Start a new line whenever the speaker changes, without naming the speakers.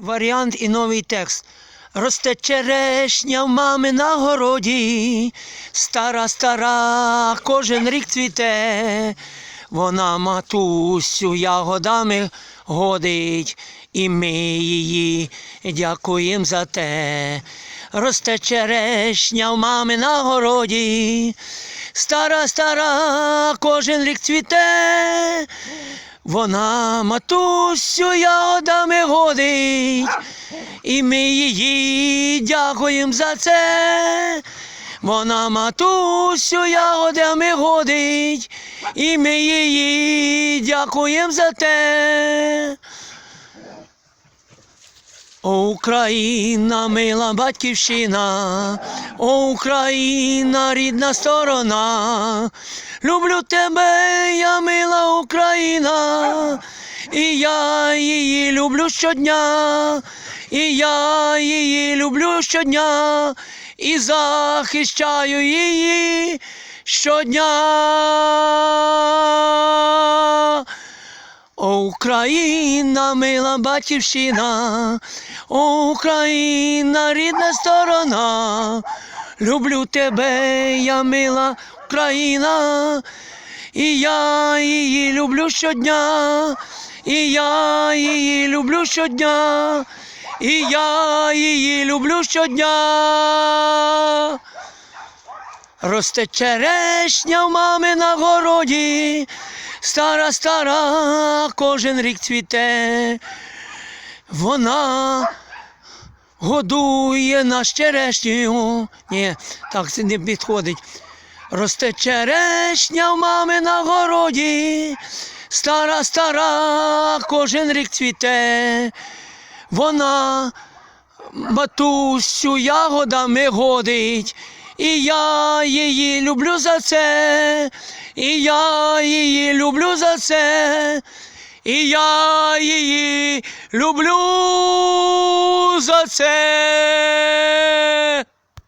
варіант і новий текст. Росте черешня в мами на городі, стара, стара, кожен рік цвіте. Вона матусю ягодами годить, і ми її дякуємо за те. Росте черешня в мами на городі, стара, стара, кожен рік цвіте. Вона матусю ягодами годить, і ми її дякуємо за це. Вона матусю ягодами годить, і ми її дякуємо за те. Україна, мила батьківщина, Україна, рідна сторона, люблю тебе, я мила Україна, і я її люблю щодня, і я її люблю щодня, і захищаю її щодня. Україна, мила батьківщина, Україна, рідна сторона, люблю тебе, я мила Україна, і я її люблю щодня, і я її люблю щодня, і я її люблю щодня. Росте черешня в мами на городі, стара, стара, кожен рік цвіте. Вона годує нас черешнею. Ні, так це не підходить. Росте черешня в мами на городі, стара, стара, кожен рік цвіте. Вона матусю ягодами годить, і я її люблю за це, і я її люблю за це, і я її люблю за це.